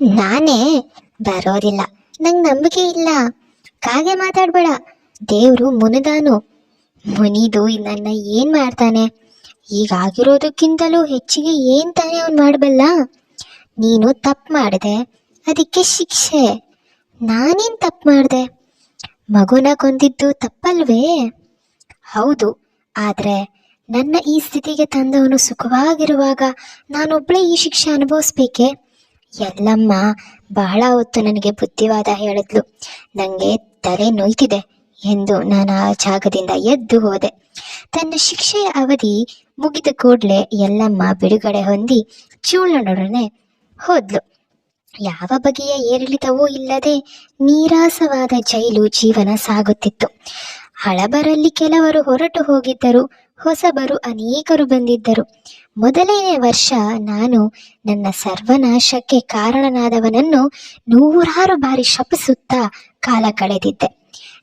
ನಾನೇ ಬರೋದಿಲ್ಲ. ನಂಗೆ ನಂಬಿಕೆ ಇಲ್ಲ. ಕಾಗೆ ಮಾತಾಡ್ಬೇಡ. ದೇವ್ರು ಮುನಿದಾನು. ಮುನಿದು ನನ್ನ ಏನ್ ಮಾಡ್ತಾನೆ? ಈಗ ಆಗಿರೋದಕ್ಕಿಂತಲೂ ಹೆಚ್ಚಿಗೆ ಏನ್ ತಾನೇ ಅವ್ನು ಮಾಡಬಲ್ಲ? ನೀನು ತಪ್ಪು ಮಾಡಿದೆ. ಅದಕ್ಕೆ ಶಿಕ್ಷೆ. ನಾನೇನ್ ತಪ್ಪು ಮಾಡಿದೆ? ಮಗುನ ಕೊಂದಿದ್ದು ತಪ್ಪಲ್ವೇ? ಹೌದು. ಆದರೆ ನನ್ನ ಈ ಸ್ಥಿತಿಗೆ ತಂದವನು ಸುಖವಾಗಿರುವಾಗ ನಾನೊಬ್ಬಳೇ ಈ ಶಿಕ್ಷೆ ಅನುಭವಿಸ್ಬೇಕೆ? ಎಲ್ಲಮ್ಮ, ಬಹಳ ಹೊತ್ತು ನನಗೆ ಬುದ್ಧಿವಾದ ಹೇಳಿದ್ಲು. ನನಗೆ ತಲೆ ನೋಯ್ತಿದೆ ಎಂದು ನಾನು ಆ ಜಾಗದಿಂದ ಎದ್ದು ಹೋದೆ. ತನ್ನ ಶಿಕ್ಷೆಯ ಅವಧಿ ಮುಗಿದ ಕೂಡಲೇ ಎಲ್ಲಮ್ಮ ಬಿಡುಗಡೆ ಹೊಂದಿ ಚೂಳನೊಡನೆ ಹೋದ್ಲು. ಯಾವ ಬಗೆಯ ಏರಿಳಿತವೂ ಇಲ್ಲದೆ ನೀರಾಸವಾದ ಜೈಲು ಜೀವನ ಸಾಗುತ್ತಿತ್ತು. ಹಳಬರಲ್ಲಿ ಕೆಲವರು ಹೊರಟು ಹೋಗಿದ್ದರು. ಹೊಸಬರು ಅನೇಕರು ಬಂದಿದ್ದರು. ಮೊದಲನೇ ವರ್ಷ ನಾನು ನನ್ನ ಸರ್ವನಾಶಕ್ಕೆ ಕಾರಣನಾದವನನ್ನು ನೂರಾರು ಬಾರಿ ಶಪಿಸುತ್ತಾ ಕಾಲ ಕಳೆದಿದ್ದೆ.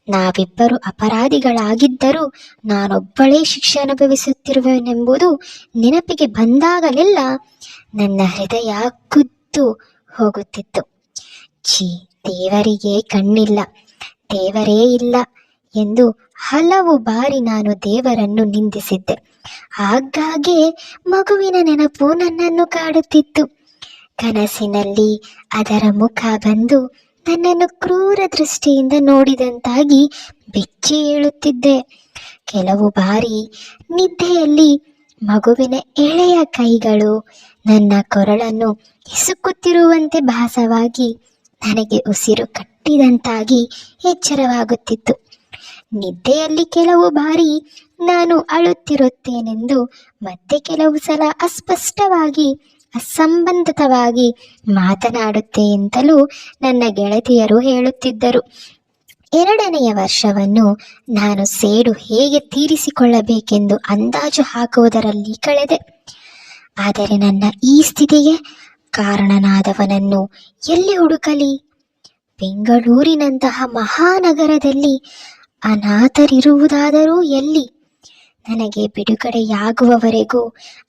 ನಾವಿಬ್ಬರು ಅಪರಾಧಿಗಳಾಗಿದ್ದರೂ ನಾನೊಬ್ಬಳೇ ಶಿಕ್ಷೆ ಅನುಭವಿಸುತ್ತಿರುವೆನೆಂಬುದು ನೆನಪಿಗೆ ಬಂದಾಗಲೆಲ್ಲ ನನ್ನ ಹೃದಯ ಕುದ್ದು ಹೋಗುತ್ತಿತ್ತು. ಛೀ, ದೇವರಿಗೆ ಕಣ್ಣಿಲ್ಲ. ದೇವರೇ ಇಲ್ಲ. ಎಂದು ಹಲವು ಬಾರಿ ನಾನು ದೇವರನ್ನು ನಿಂದಿಸಿದ್ದೆ. ಆಗಾಗ್ಗೆ ಮಗುವಿನ ನೆನಪು ನನ್ನನ್ನು ಕಾಡುತ್ತಿತ್ತು. ಕನಸಿನಲ್ಲಿ ಅದರ ಮುಖ ಬಂದು ನನ್ನನ್ನು ಕ್ರೂರ ದೃಷ್ಟಿಯಿಂದ ನೋಡಿದಂತಾಗಿ ಬೆಚ್ಚಿ ಏಳುತ್ತಿದ್ದೆ. ಕೆಲವು ಬಾರಿ ನಿದ್ದೆಯಲ್ಲಿ ಮಗುವಿನ ಎಳೆಯ ಕೈಗಳು ನನ್ನ ಕೊರಳನ್ನು ಹಿಸುಕುತ್ತಿರುವಂತೆ ಭಾಸವಾಗಿ ನನಗೆ ಉಸಿರು ಕಟ್ಟಿದಂತಾಗಿ ಎಚ್ಚರವಾಗುತ್ತಿತ್ತು. ನಿದ್ದೆಯಲ್ಲಿ ಕೆಲವು ಬಾರಿ ನಾನು ಅಳುತ್ತಿರುತ್ತೇನೆಂದು ಮತ್ತೆ ಕೆಲವು ಸಲ ಅಸ್ಪಷ್ಟವಾಗಿ, ಅಸಂಬಂಧಿತವಾಗಿ ಮಾತನಾಡುತ್ತೆ ಎಂತಲೂ ನನ್ನ ಗೆಳತಿಯರು ಹೇಳುತ್ತಿದ್ದರು. ಎರಡನೆಯ ವರ್ಷವನ್ನು ನಾನು ಸೇಡು ಹೇಗೆ ತೀರಿಸಿಕೊಳ್ಳಬೇಕೆಂದು ಅಂದಾಜು ಹಾಕುವುದರಲ್ಲಿ ಕಳೆದೆ. ಆದರೆ ನನ್ನ ಈ ಸ್ಥಿತಿಗೆ ಕಾರಣನಾದವನನ್ನು ಎಲ್ಲಿ ಹುಡುಕಲಿ? ಬೆಂಗಳೂರಿನಂತಹ ಮಹಾನಗರದಲ್ಲಿ ಅನಾಥರಿರುವುದಾದರೂ ಎಲ್ಲಿ? ನನಗೆ ಬಿಡುಗಡೆಯಾಗುವವರೆಗೂ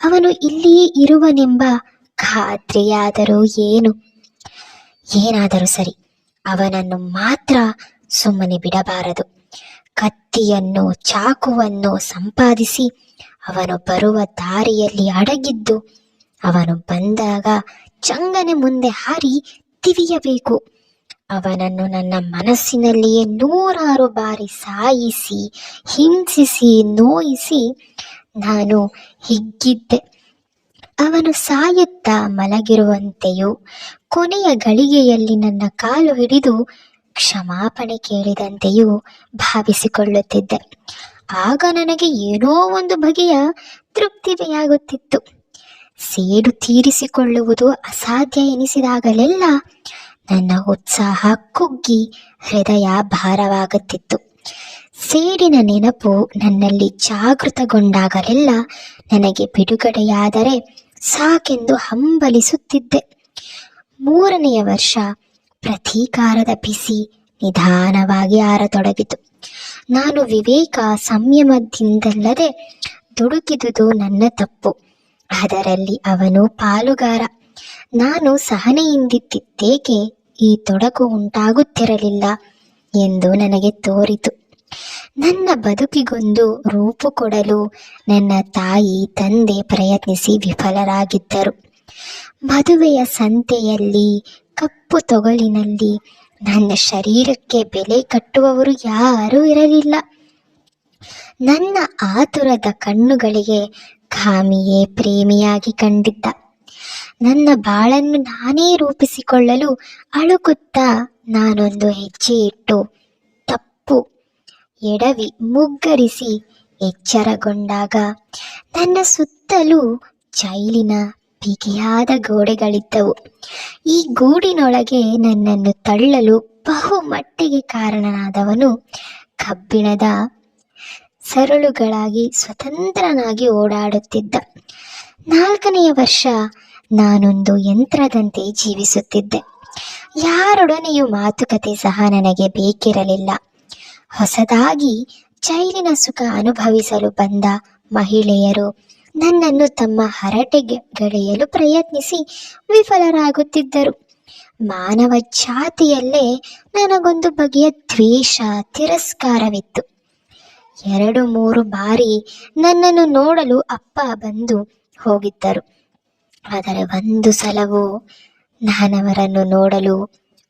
ಅವನು ಇಲ್ಲಿಯೇ ಇರುವನೆಂಬ ಖಾತ್ರಿಯಾದರೂ ಏನು? ಏನಾದರೂ ಸರಿ, ಅವನನ್ನು ಮಾತ್ರ ಸುಮ್ಮನೆ ಬಿಡಬಾರದು. ಕತ್ತಿಯನ್ನು, ಚಾಕುವನ್ನು ಸಂಪಾದಿಸಿ ಅವನು ಬರುವ ದಾರಿಯಲ್ಲಿ ಅಡಗಿದ್ದು ಅವನು ಬಂದಾಗ ಚಂಗನೆ ಮುಂದೆ ಹಾರಿ ತಿವಿಯಬೇಕು. ಅವನನ್ನು ನನ್ನ ಮನಸ್ಸಿನಲ್ಲಿಯೇ ನೂರಾರು ಬಾರಿ ಸಾಯಿಸಿ, ಹಿಂಸಿಸಿ, ನೋಯಿಸಿ ನಾನು ಹಿಗ್ಗಿದ್ದೆ. ಅವನು ಸಾಯುತ್ತಾ ಮಲಗಿರುವಂತೆಯೂ ಕೊನೆಯ ಗಳಿಗೆಯಲ್ಲಿ ನನ್ನ ಕಾಲು ಹಿಡಿದು ಕ್ಷಮಾಪಣೆ ಕೇಳಿದಂತೆಯೂ ಭಾವಿಸಿಕೊಳ್ಳುತ್ತಿದ್ದೆ. ಆಗ ನನಗೆ ಏನೋ ಒಂದು ಬಗೆಯ ತೃಪ್ತಿಯಾಗುತ್ತಿತ್ತು ಸೇಡು ತೀರಿಸಿಕೊಳ್ಳುವುದು ಅಸಾಧ್ಯ ಎನಿಸಿದಾಗಲೆಲ್ಲ ನನ್ನ ಉತ್ಸಾಹ ಕುಗ್ಗಿ ಹೃದಯ ಭಾರವಾಗುತ್ತಿತ್ತು. ಸೇಡಿನ ನೆನಪು ನನ್ನಲ್ಲಿ ಜಾಗೃತಗೊಂಡಾಗಲೆಲ್ಲ ನನಗೆ ಬಿಡುಗಡೆಯಾದರೆ ಸಾಕೆಂದು ಹಂಬಲಿಸುತ್ತಿದ್ದೆ. ಮೂರನೆಯ ವರ್ಷ ಪ್ರತೀಕಾರದ ಬಿಸಿ ನಿಧಾನವಾಗಿ ಆರತೊಡಗಿತು. ನಾನು ವಿವೇಕ ಸಂಯಮದಿಂದಲ್ಲದೆ ದುಡುಕಿದುದು ನನ್ನ ತಪ್ಪು. ಅದರಲ್ಲಿ ಅವನು ಪಾಲುಗಾರ. ನಾನು ಸಹನೆಯಿಂದಿದ್ದೇಕೆ ಈ ತೊಡಕು ಉಂಟಾಗುತ್ತಿರಲಿಲ್ಲ ಎಂದು ನನಗೆ ತೋರಿತು. ನನ್ನ ಬದುಕಿಗೊಂದು ರೂಪು ಕೊಡಲು ನನ್ನ ತಾಯಿ ತಂದೆ ಪ್ರಯತ್ನಿಸಿ ವಿಫಲರಾಗಿದ್ದರು. ಮದುವೆಯ ಸಂತೆಯಲ್ಲಿ, ಕಪ್ಪು ತೊಗಲಿನಲ್ಲಿ ನನ್ನ ಶರೀರಕ್ಕೆ ಬೆಲೆ ಕಟ್ಟುವವರು ಯಾರೂ ಇರಲಿಲ್ಲ. ನನ್ನ ಆತುರದ ಕಣ್ಣುಗಳಿಗೆ ಕಾಮಿಯೇ ಪ್ರೇಮಿಯಾಗಿ ಕಂಡಿದ್ದ. ನನ್ನ ಬಾಳನ್ನು ನಾನೇ ರೂಪಿಸಿಕೊಳ್ಳಲು ಅಳುಕುತ್ತಾ ನಾನೊಂದು ಹೆಜ್ಜೆ ಇಟ್ಟು ತಪ್ಪು ಎಡವಿ ಮುಗ್ಗರಿಸಿ ಎಚ್ಚರಗೊಂಡಾಗ ನನ್ನ ಸುತ್ತಲೂ ಜೈಲಿನ ಬಿಗಿಯಾದ ಗೋಡೆಗಳಿದ್ದವು. ಈ ಗೂಡಿನೊಳಗೆ ನನ್ನನ್ನು ತಳ್ಳಲು ಬಹುಮಟ್ಟಿಗೆ ಕಾರಣನಾದವನು ಕಬ್ಬಿಣದ ಸರಳುಗಳಾಗಿ ಸ್ವತಂತ್ರನಾಗಿ ಓಡಾಡುತ್ತಿದ್ದ. ನಾಲ್ಕನೆಯ ವರ್ಷ ನಾನೊಂದು ಯಂತ್ರದಂತೆ ಜೀವಿಸುತ್ತಿದ್ದೆ. ಯಾರೊಡನೆಯೂ ಮಾತುಕತೆ ಸಹ ನನಗೆ ಬೇಕಿರಲಿಲ್ಲ. ಹೊಸದಾಗಿ ಜೈಲಿನ ಸುಖ ಅನುಭವಿಸಲು ಬಂದ ಮಹಿಳೆಯರು ನನ್ನನ್ನು ತಮ್ಮ ಹರಟೆಗೆಳೆಯಲು ಪ್ರಯತ್ನಿಸಿ ವಿಫಲರಾಗುತ್ತಿದ್ದರು. ಮಾನವ ಜಾತಿಯಲ್ಲೇ ನನಗೊಂದು ಬಗೆಯ ದ್ವೇಷ, ತಿರಸ್ಕಾರವಿತ್ತು. ಎರಡು, ಮೂರು ಬಾರಿ ನನ್ನನ್ನು ನೋಡಲು ಅಪ್ಪ ಬಂದು ಹೋಗಿದ್ದರು. ಆದರೆ ಒಂದು ಸಲವೂ ನಾನವರನ್ನು ನೋಡಲು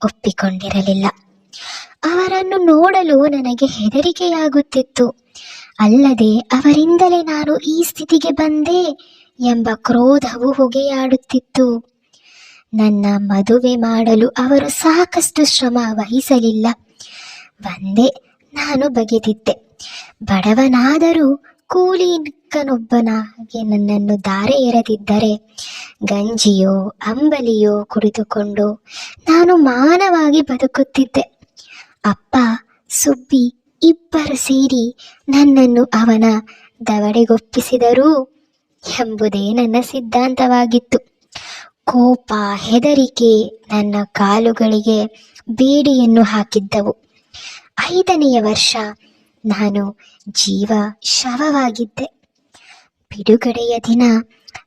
ಒಪ್ಪಿಕೊಂಡಿರಲಿಲ್ಲ. ಅವರನ್ನು ನೋಡಲು ನನಗೆ ಹೆದರಿಕೆಯಾಗುತ್ತಿತ್ತು. ಅಲ್ಲದೆ ಅವರಿಂದಲೇ ನಾನು ಈ ಸ್ಥಿತಿಗೆ ಬಂದೆ ಎಂಬ ಕ್ರೋಧವು ಹೊಗೆಯಾಡುತ್ತಿತ್ತು. ನನ್ನ ಮದುವೆ ಮಾಡಲು ಅವರು ಸಾಕಷ್ಟು ಶ್ರಮ ವಹಿಸಲಿಲ್ಲ. ಬಂದೆ, ನಾನು ಬಗೆದಿದ್ದೆ. ಬಡವನಾದರೂ ಕೂಲಿಕನೊಬ್ಬನಾಗೆ ನನ್ನನ್ನು ದಾರೆ ಎರೆದಿದ್ದರೆ ಗಂಜಿಯೋ ಅಂಬಲಿಯೋ ಕುಡಿದುಕೊಂಡು ನಾನು ಮಾನವಾಗಿ ಬದುಕುತ್ತಿದ್ದೆ. ಅಪ್ಪ, ಸುಬ್ಬಿ ಇಬ್ಬರು ಸೇರಿ ನನ್ನನ್ನು ಅವನ ದವಡೆಗೊಪ್ಪಿಸಿದರು ಎಂಬುದೇ ನನ್ನ ಸಿದ್ಧಾಂತವಾಗಿತ್ತು. ಕೋಪ ಹೆದರಿಕೆ ನನ್ನ ಕಾಲುಗಳಿಗೆ ಬೇಡಿಯನ್ನು ಹಾಕಿದ್ದವು. ಐದನೆಯ ವರ್ಷ ನಾನು ಜೀವ ಶವವಾಗಿದ್ದೆ ಬಿಡುಗಡೆಯ ದಿನ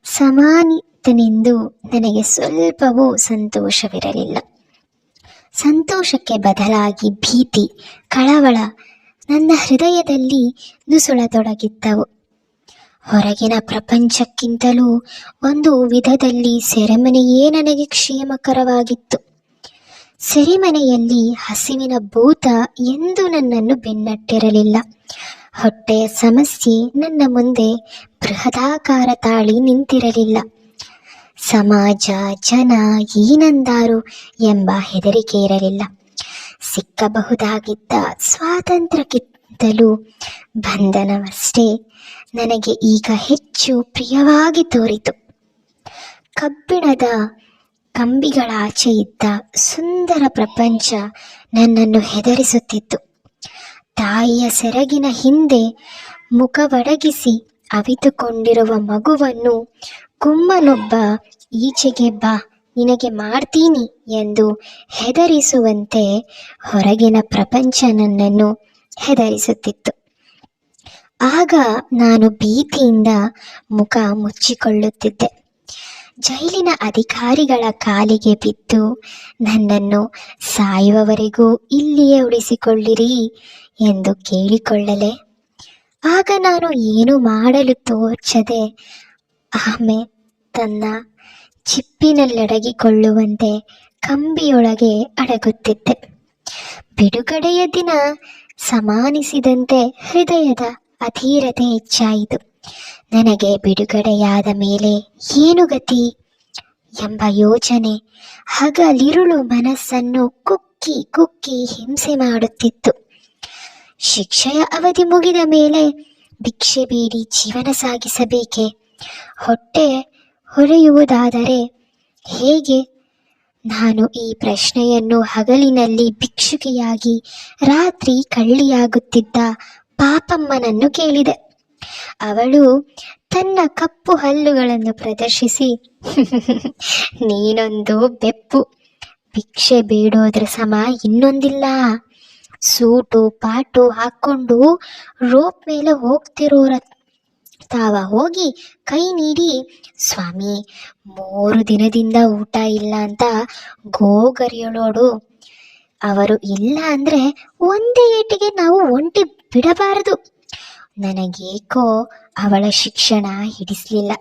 ಸಮಾನಿತನೆಂದು ನನಗೆ ಸ್ವಲ್ಪವೂ ಸಂತೋಷವಿರಲಿಲ್ಲ. ಸಂತೋಷಕ್ಕೆ ಬದಲಾಗಿ ಭೀತಿ, ಕಳವಳ ನನ್ನ ಹೃದಯದಲ್ಲಿ ನುಸುಳತೊಡಗಿದ್ದವು. ಹೊರಗಿನ ಪ್ರಪಂಚಕ್ಕಿಂತಲೂ ಒಂದು ವಿಧದಲ್ಲಿ ಸೆರೆಮನೆಯೇ ನನಗೆ ಕ್ಷೇಮಕರವಾಗಿತ್ತು. ಸೆರೆಮನೆಯಲ್ಲಿ ಹಸಿವಿನ ಭೂತ ಎಂದು ನನ್ನನ್ನು ಬೆನ್ನಟ್ಟಿರಲಿಲ್ಲ. ಹೊಟ್ಟೆಯ ಸಮಸ್ಯೆ ನನ್ನ ಮುಂದೆ ಬೃಹದಾಕಾರ ತಾಳಿ ನಿಂತಿರಲಿಲ್ಲ. ಸಮಾಜ, ಜನ ಏನಂದಾರು ಎಂಬ ಹೆದರಿಕೆ ಇರಲಿಲ್ಲ. ಸಿಕ್ಕಬಹುದಾಗಿದ್ದ ಸ್ವಾತಂತ್ರ್ಯಕ್ಕಿಂತಲೂ ಬಂಧನವಷ್ಟೇ ನನಗೆ ಈಗ ಹೆಚ್ಚು ಪ್ರಿಯವಾಗಿ ತೋರಿತು. ಕಬ್ಬಿಣದ ಕಂಬಿಗಳಾಚೆ ಇದ್ದ ಸುಂದರ ಪ್ರಪಂಚ ನನ್ನನ್ನು ಹೆದರಿಸುತ್ತಿತ್ತು. ತಾಯಿಯ ಸೆರಗಿನ ಹಿಂದೆ ಮುಖವಡಗಿಸಿ ಅವಿತುಕೊಂಡಿರುವ ಮಗುವನ್ನು ಕುಮ್ಮನೊಬ್ಬ, ಈಚೆಗೆ ಬಾ, ನಿನಗೆ ಮಾಡ್ತೀನಿ ಎಂದು ಹೆದರಿಸುವಂತೆ ಹೊರಗಿನ ಪ್ರಪಂಚ ನನ್ನನ್ನು ಹೆದರಿಸುತ್ತಿತ್ತು. ಆಗ ನಾನು ಭೀತಿಯಿಂದ ಮುಖ ಮುಚ್ಚಿಕೊಳ್ಳುತ್ತಿದ್ದೆ. ಜೈಲಿನ ಅಧಿಕಾರಿಗಳ ಕಾಲಿಗೆ ಬಿದ್ದು, ನನ್ನನ್ನು ಸಾಯುವವರೆಗೂ ಇಲ್ಲಿಯೇ ಉಳಿಸಿಕೊಳ್ಳಿರಿ ಎಂದು ಕೇಳಿಕೊಳ್ಳಲೆ. ಆಗ ನಾನು ಏನು ಮಾಡಲು ತೋಚದೆ ಆಮೆ ತನ್ನ ಚಿಪ್ಪಿನಲ್ಲಡಗಿಕೊಳ್ಳುವಂತೆ ಕಂಬಿಯೊಳಗೆ ಅಡಗುತ್ತಿದ್ದೆ. ಬಿಡುಗಡೆಯ ದಿನ ಸಮಾನಿಸಿದಂತೆ ಹೃದಯದ ಅಧೀರತೆ ಹೆಚ್ಚಾಯಿತು. ನನಗೆ ಬಿಡುಗಡೆಯಾದ ಮೇಲೆ ಏನು ಗತಿ ಎಂಬ ಯೋಚನೆ ಹಗಲಿರುಳು ಮನಸ್ಸನ್ನು ಕುಕ್ಕಿ ಕುಕ್ಕಿ ಹಿಂಸೆ ಮಾಡುತ್ತಿತ್ತು. ಶಿಕ್ಷೆಯ ಅವಧಿ ಮುಗಿದ ಮೇಲೆ ಭಿಕ್ಷೆ ಬೇಡಿ ಜೀವನ ಸಾಗಿಸಬೇಕೆ? ಹೊಟ್ಟೆ ಹೊರೆಯುವುದಾದರೆ ಹೇಗೆ? ನಾನು ಈ ಪ್ರಶ್ನೆಯನ್ನು ಹಗಲಿನಲ್ಲಿ ಭಿಕ್ಷುಕಿಯಾಗಿ ರಾತ್ರಿ ಕಳ್ಳಿಯಾಗುತ್ತಿದ್ದ ಪಾಪಮ್ಮನನ್ನು ಕೇಳಿದೆ. ಅವಳು ತನ್ನ ಕಪ್ಪು ಹಲ್ಲುಗಳನ್ನು ಪ್ರದರ್ಶಿಸಿ, ನೀನೊಂದು ಬೆಪ್ಪು. ಭಿಕ್ಷೆ ಬೇಡೋದ್ರ ಸಮ ಇನ್ನೊಂದಿಲ್ಲ. ಸೂಟು, ಪಾಟು ಹಾಕ್ಕೊಂಡು ರೋಪ್ ಮೇಲೆ ಹೋಗ್ತಿರೋರ ತಾವ ಹೋಗಿ ಕೈ ನೀಡಿ, ಸ್ವಾಮಿ, ಮೂರು ದಿನದಿಂದ ಊಟ ಇಲ್ಲ ಅಂತ ಗೋಗರಿಯಳೋಡು. ಅವರು ಇಲ್ಲ ಅಂದರೆ ಒಂದೇ ಏಟಿಗೆ ನಾವು ಒಂಟಿ ಬಿಡಬಾರದು. ನನಗೇಕೋ ಅವಳ ಶಿಕ್ಷಣ ಹಿಡಿಸಲಿಲ್ಲ.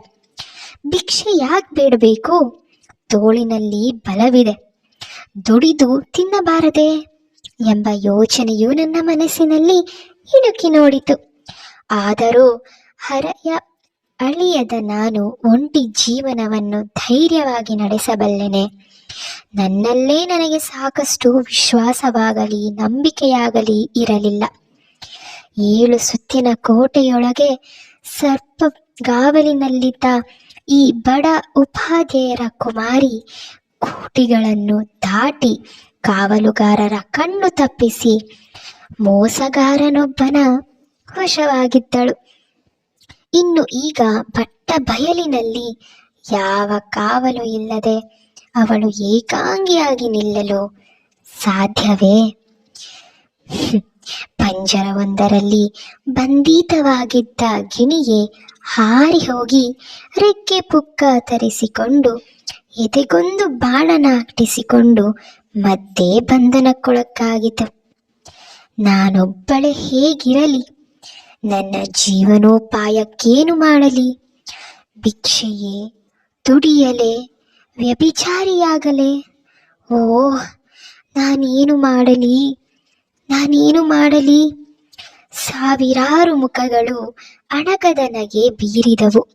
ಭಿಕ್ಷೆ ಯಾಕೆ ಬೇಡಬೇಕು? ತೋಳಿನಲ್ಲಿ ಬಲವಿದೆ. ದುಡಿದು ತಿನ್ನಬಾರದೆ? ಎಂಬ ಯೋಚನೆಯು ನನ್ನ ಮನಸ್ಸಿನಲ್ಲಿ ಇಣುಕಿ ನೋಡಿತು. ಆದರೂ ಹರೆಯ ಅಳಿಯದ ನಾನು ಒಂಟಿ ಜೀವನವನ್ನು ಧೈರ್ಯವಾಗಿ ನಡೆಸಬಲ್ಲೆನೆ. ನನ್ನಲ್ಲೇ ನನಗೆ ಸಾಕಷ್ಟು ವಿಶ್ವಾಸವಾಗಲಿ, ನಂಬಿಕೆಯಾಗಲಿ ಇರಲಿಲ್ಲ. ಏಳು ಸುತ್ತಿನ ಕೋಟೆಯೊಳಗೆ ಸರ್ಪ ಗಾವಲಿನಲ್ಲಿದ್ದ ಈ ಬಡ ಉಪಾಧ್ಯಾಯರ ಕುಮಾರಿ ಕೋಟಿಗಳನ್ನು ದಾಟಿ ಕಾವಲುಗಾರರ ಕಣ್ಣು ತಪ್ಪಿಸಿ ಮೋಸಗಾರನೊಬ್ಬನ ವಶವಾಗಿದ್ದಳು. ಇನ್ನು ಈಗ ಬಟ್ಟ ಬಯಲಿನಲ್ಲಿ ಯಾವ ಕಾವಲು ಇಲ್ಲದೆ ಅವಳು ಏಕಾಂಗಿಯಾಗಿ ನಿಲ್ಲಲು ಸಾಧ್ಯವೇ? ಪಂಜರವೊಂದರಲ್ಲಿ ಬಂಧಿತವಾಗಿದ್ದ ಗಿಣಿಗೆ ಹಾರಿ ಹೋಗಿ ರೆಕ್ಕೆ ಪುಕ್ಕ ತರಿಸಿಕೊಂಡು ಎದೆಗೊಂದು ಬಾಣನ ಅಟ್ಟಿಸಿಕೊಂಡು ಮತ್ತೆ ಬಂಧನಕ್ಕೊಳಕ್ಕಾಗಿತು ನಾನೊಬ್ಬಳೆ ಹೇಗಿರಲಿ? ನನ್ನ ಜೀವನೋಪಾಯಕ್ಕೇನು ಮಾಡಲಿ? ಭಿಕ್ಷೆಯೇ ದುಡಿಯಲೆ? ವ್ಯಭಿಚಾರಿಯಾಗಲೆ? ಓ ನಾನೇನು ಮಾಡಲಿ? ನಾನೇನು ಮಾಡಲಿ? ಸಾವಿರಾರು ಮುಖಗಳು ಅಣಕದನಗೆ ಬೀರಿದವು.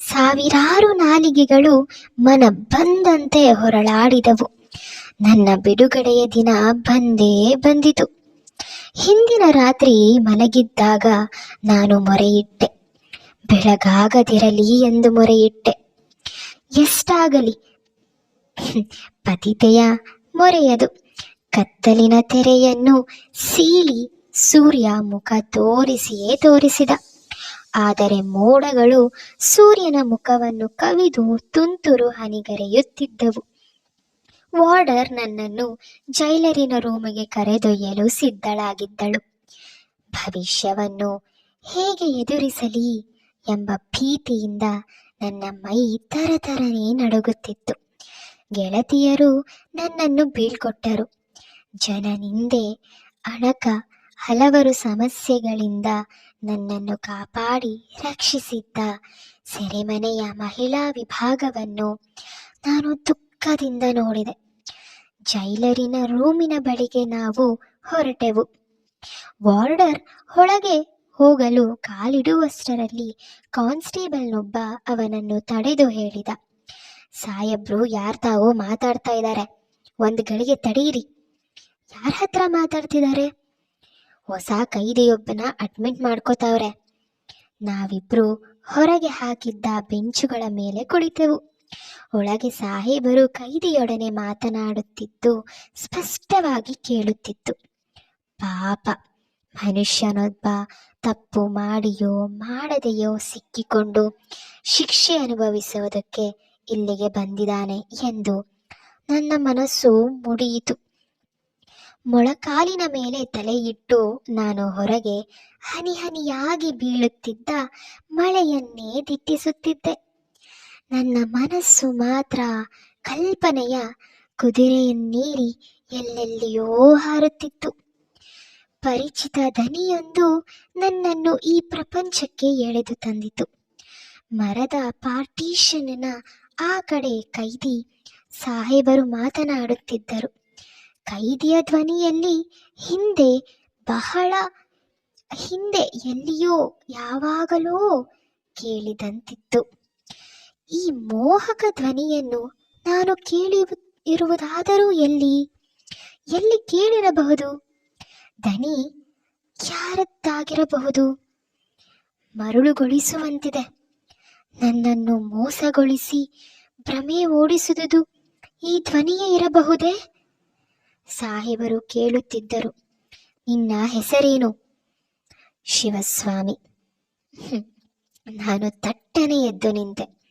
ಸಾವಿರಾರು ನಾಲಿಗೆಗಳು ಮನ ಬಂದಂತೆ ಹೊರಳಾಡಿದವು. ನನ್ನ ಬಿಡುಗಡೆಯ ದಿನ ಬಂದೇ ಬಂದಿತು. ಹಿಂದಿನ ರಾತ್ರಿ ಮಲಗಿದ್ದಾಗ ನಾನು ಮೊರೆಯಿಟ್ಟೆ. ಬೆಳಗಾಗದಿರಲಿ ಎಂದು ಮೊರೆಯಿಟ್ಟೆ. ಎಷ್ಟಾಗಲಿ? ಪತಿತೆಯ ಮೊರೆಯದು. ಕತ್ತಲಿನ ತೆರೆಯನ್ನು ಸೀಳಿ ಸೂರ್ಯ ಮುಖ ತೋರಿಸಿಯೇ ತೋರಿಸಿದ. ಆದರೆ ಮೋಡಗಳು ಸೂರ್ಯನ ಮುಖವನ್ನು ಕವಿದು ತುಂತುರು ಹನಿಗರೆಯುತ್ತಿದ್ದವು. ವಾರ್ಡರ್ ನನ್ನನ್ನು ಜೈಲರಿನ ರೂಮಿಗೆ ಕರೆದೊಯ್ಯಲು ಸಿದ್ಧಳಾಗಿದ್ದಳು. ಭವಿಷ್ಯವನ್ನು ಹೇಗೆ ಎದುರಿಸಲಿ ಎಂಬ ಭೀತಿಯಿಂದ ನನ್ನ ಮೈ ತರತರನೇ ನಡುಗುತ್ತಿತ್ತು. ಗೆಳತಿಯರು ನನ್ನನ್ನು ಬೀಳ್ಕೊಟ್ಟರು. ಜನನಿಂದೆ ಅಣಕ ಹಲವರು ಸಮಸ್ಯೆಗಳಿಂದ ನನ್ನನ್ನು ಕಾಪಾಡಿ ರಕ್ಷಿಸಿದ್ದ ಸೆರೆಮನೆಯ ಮಹಿಳಾ ವಿಭಾಗವನ್ನು ನಾನು ದುಃಖದಿಂದ ನೋಡಿದೆ ಜೈಲರಿನ ರೂಮಿನ ಬಳಿಗೆ ನಾವು ಹೊರಟೆವು. ವಾರ್ಡರ್ ಒಳಗೆ ಹೋಗಲು ಕಾಲಿಡುವಷ್ಟರಲ್ಲಿ ಕಾನ್ಸ್ಟೇಬಲ್ನೊಬ್ಬ ಅವನನ್ನು ತಡೆದು ಹೇಳಿದ. ಸಾಹೇಬ್ರು ಯಾರ್ ತಾವೋ ಮಾತಾಡ್ತಾ ಇದ್ದಾರೆ ಒಂದು ಗಳಿಗೆ ತಡೀರಿ. ಯಾರ ಹತ್ರ ಮಾತಾಡ್ತಿದ್ದಾರೆ ಹೊಸ ಕೈದಿಯೊಬ್ಬನ ಅಡ್ಮಿಟ್ ಮಾಡ್ಕೋತಾವ್ರೆ. ನಾವಿಬ್ರು ಹೊರಗೆ ಹಾಕಿದ್ದ ಬೆಂಚುಗಳ ಮೇಲೆ ಕುಳಿತೆವು. ಒಳಗೆ ಸಾಹೇಬರು ಕೈದಿಯೊಡನೆ ಮಾತನಾಡುತ್ತಿದ್ದು, ಸ್ಪಷ್ಟವಾಗಿ ಕೇಳುತ್ತಿತ್ತು. ಪಾಪ, ಮನುಷ್ಯನೊಬ್ಬ ತಪ್ಪು ಮಾಡಿಯೋ ಮಾಡದೆಯೋ ಸಿಕ್ಕಿಕೊಂಡು ಶಿಕ್ಷೆ ಅನುಭವಿಸುವುದಕ್ಕೆ ಇಲ್ಲಿಗೆ ಬಂದಿದ್ದಾನೆ ಎಂದು ನನ್ನ ಮನಸ್ಸು ಮುಡಿಯಿತು. ಮೊಳಕಾಲಿನ ಮೇಲೆ ತಲೆಯಿಟ್ಟು ನಾನು ಹೊರಗೆ ಹನಿ ಹನಿಯಾಗಿ ಬೀಳುತ್ತಿದ್ದ ಮಳೆಯನ್ನೇ ದಿಟ್ಟಿಸುತ್ತಿದ್ದೆ. ನನ್ನ ಮನಸ್ಸು ಮಾತ್ರ ಕಲ್ಪನೆಯ ಕುದುರೆಯನ್ನೇರಿ ಎಲ್ಲೆಲ್ಲಿಯೋ ಹಾರುತ್ತಿತ್ತು. ಪರಿಚಿತ ದನಿಯೊಂದು ನನ್ನನ್ನು ಈ ಪ್ರಪಂಚಕ್ಕೆ ಎಳೆದು ತಂದಿತು. ಮರದ ಪಾರ್ಟಿಷನ್ನ ಆ ಕಡೆ ಕೈದಿ ಸಾಹೇಬರು ಮಾತನಾಡುತ್ತಿದ್ದರು. ಕೈದಿಯ ಧ್ವನಿಯಲ್ಲಿ ಹಿಂದೆ ಬಹಳ, ಹಿಂದೆ ಎಲ್ಲಿಯೋ ಯಾವಾಗಲೋ ಕೇಳಿದಂತಿತ್ತು. ಈ ಮೋಹಕ ಧ್ವನಿಯನ್ನು ನಾನು ಕೇಳಿ ಇರುವುದಾದರೂ ಎಲ್ಲಿ? ಎಲ್ಲಿ ಕೇಳಿರಬಹುದು? ದನಿ ಯಾರದ್ದಾಗಿರಬಹುದು? ಮರುಳುಗೊಳಿಸುವಂತಿದೆ. ನನ್ನನ್ನು ಮೋಸಗೊಳಿಸಿ ಭ್ರಮೆ ಓಡಿಸುವುದು ಈ ಧ್ವನಿಯೇ ಇರಬಹುದೇ? ಸಾಹೇಬರು ಕೇಳುತ್ತಿದ್ದರು. ನಿನ್ನ ಹೆಸರೇನು? ಶಿವಸ್ವಾಮಿ. ನಾನು ತಟ್ಟನೆ ಎದ್ದು ನಿಂತೆ.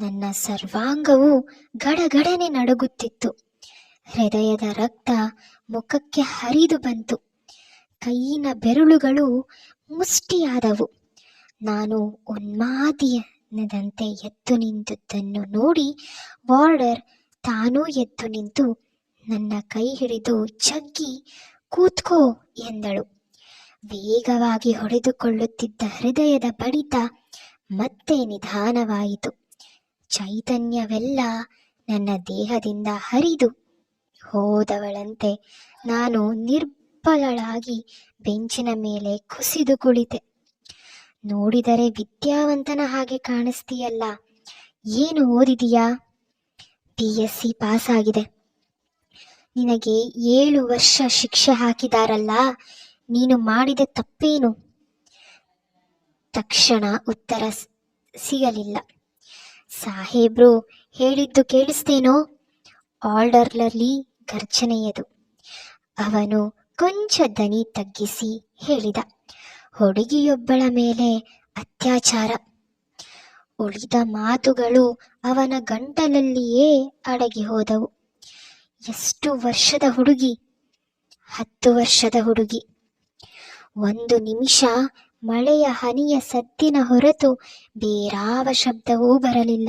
ನನ್ನ ಸರ್ವಾಂಗವು ಗಡಗಡನೆ ನಡುಗುತ್ತಿತ್ತು. ಹೃದಯದ ರಕ್ತ ಮುಖಕ್ಕೆ ಹರಿದು ಬಂತು. ಕೈಯಿನ ಬೆರಳುಗಳು ಮುಷ್ಟಿಯಾದವು. ನಾನು ಉನ್ಮಾದಿಯನದಂತೆ ಎದ್ದು ನಿಂತದ್ದನ್ನು ನೋಡಿ ವಾರ್ಡರ್ ತಾನೂ ಎದ್ದು ನಿಂತು ನನ್ನ ಕೈ ಹಿಡಿದು ಜಗ್ಗಿ, ಕೂತ್ಕೋ ಎಂದಳು. ವೇಗವಾಗಿ ಹೊಡೆದುಕೊಳ್ಳುತ್ತಿದ್ದ ಹೃದಯದ ಬಡಿತ ಮತ್ತೆ ನಿಧಾನವಾಯಿತು. ಚೈತನ್ಯವೆಲ್ಲ ನನ್ನ ದೇಹದಿಂದ ಹರಿದು ಹೋದವಳಂತೆ ನಾನು ನಿರ್ಬಲಳಾಗಿ ಬೆಂಚಿನ ಮೇಲೆ ಕುಸಿದು ಕುಳಿತೆ. ನೋಡಿದರೆ ವಿದ್ಯಾವಂತನ ಹಾಗೆ ಕಾಣಿಸ್ತೀಯಲ್ಲ. ಏನು ಓದಿದೀಯಾ? ಪಿ. ಎಸ್. ಸಿ. ಪಾಸ್ ಆಗಿದೆ ನಿನಗೆ ಏಳು ವರ್ಷ ಶಿಕ್ಷೆ ಹಾಕಿದಾರಲ್ಲ, ನೀನು ಮಾಡಿದ ತಪ್ಪೇನು? ತಕ್ಷಣ ಉತ್ತರ ಸಿಗಲಿಲ್ಲ. ಸಾಹೇಬ್ರು, ಹೇಳಿದ್ದು ಕೇಳಿಸ್ತೇನೋ? ಆರ್ಡರ್ಲಲ್ಲಿ ಗರ್ಜನೆಯದು ಅವನು ಕೊಂಚ ದನಿ ತಗ್ಗಿಸಿ ಹೇಳಿದ, ಹುಡುಗಿಯೊಬ್ಬಳ ಮೇಲೆ ಅತ್ಯಾಚಾರ. ಉಳಿದ ಮಾತುಗಳು ಅವನ ಗಂಟಲಲ್ಲಿಯೇ ಅಡಗಿ ಹೋದವು. ಎಷ್ಟು ವರ್ಷದ ಹುಡುಗಿ? ಹತ್ತು ವರ್ಷದ ಹುಡುಗಿ. ಒಂದು ನಿಮಿಷ ಮಳೆಯ ಹನಿಯ ಸತ್ತಿನ ಹೊರತು ಬೇರಾವ ಶಬ್ದವೂ ಬರಲಿಲ್ಲ.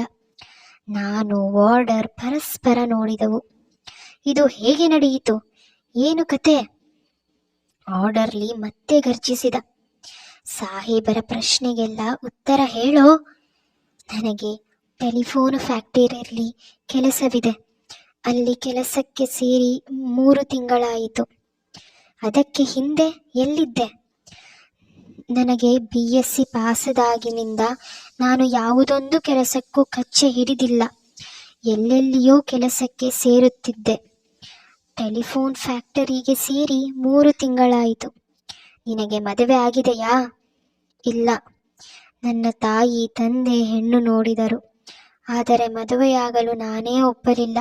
ನಾನು ವಾರ್ಡರ್ ಪರಸ್ಪರ ನೋಡಿದವು. ಇದು ಹೇಗೆ ನಡೆಯಿತು? ಏನು ಕತೆ? ಆರ್ಡರ್ಲಿ ಮತ್ತೆ ಗರ್ಜಿಸಿದ ಸಾಹೇಬರ ಪ್ರಶ್ನೆಗೆಲ್ಲ ಉತ್ತರ ಹೇಳೋ? ನನಗೆ ಟೆಲಿಫೋನ್ ಫ್ಯಾಕ್ಟರಿಯಲ್ಲಿ ಕೆಲಸವಿದೆ. ಅಲ್ಲಿ ಕೆಲಸಕ್ಕೆ ಸೇರಿ ಮೂರು ತಿಂಗಳಾಯಿತು. ಅದಕ್ಕೆ ಹಿಂದೆ ಎಲ್ಲಿದ್ದೆ? ನನಗೆ ಬಿ ಎಸ್ ಸಿ ಪಾಸದಾಗಿನಿಂದ ನಾನು ಯಾವುದೊಂದು ಕೆಲಸಕ್ಕೂ ಕಚ್ಚೆ ಹಿಡಿದಿಲ್ಲ. ಎಲ್ಲೆಲ್ಲಿಯೋ ಕೆಲಸಕ್ಕೆ ಸೇರುತ್ತಿದ್ದೆ. ಟೆಲಿಫೋನ್ ಫ್ಯಾಕ್ಟರಿಗೆ ಸೇರಿ ಮೂರು ತಿಂಗಳಾಯಿತು. ನಿನಗೆ ಮದುವೆ ಆಗಿದೆಯಾ? ಇಲ್ಲ. ನನ್ನ ತಾಯಿ, ತಂದೆ ಹೆಣ್ಣು ನೋಡಿದರು. ಆದರೆ ಮದುವೆಯಾಗಲು ನಾನೇ ಒಪ್ಪಲಿಲ್ಲ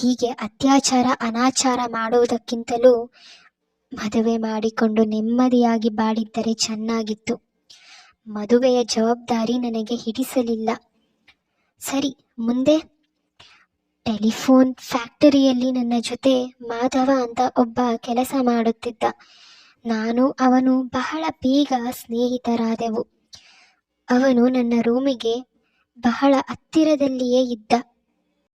ಹೀಗೆ ಅತ್ಯಾಚಾರ, ಅನಾಚಾರ ಮಾಡುವುದಕ್ಕಿಂತಲೂ ಮದುವೆ ಮಾಡಿಕೊಂಡು ನೆಮ್ಮದಿಯಾಗಿ ಬಾಳಿದ್ದರೆ ಚೆನ್ನಾಗಿತ್ತು. ಮದುವೆಯ ಜವಾಬ್ದಾರಿ ನನಗೆ ಹಿಡಿಸಲಿಲ್ಲ. ಸರಿ, ಮುಂದೆ? ಟೆಲಿಫೋನ್ ಫ್ಯಾಕ್ಟರಿಯಲ್ಲಿ ನನ್ನ ಜೊತೆ ಮಾಧವ ಅಂತ ಒಬ್ಬ ಕೆಲಸ ಮಾಡುತ್ತಿದ್ದ. ನಾನು ಅವನು ಬಹಳ ಬೇಗ ಸ್ನೇಹಿತರಾದೆವು. ಅವನು ನನ್ನ ರೂಮಿಗೆ ಬಹಳ ಹತ್ತಿರದಲ್ಲಿಯೇ ಇದ್ದ.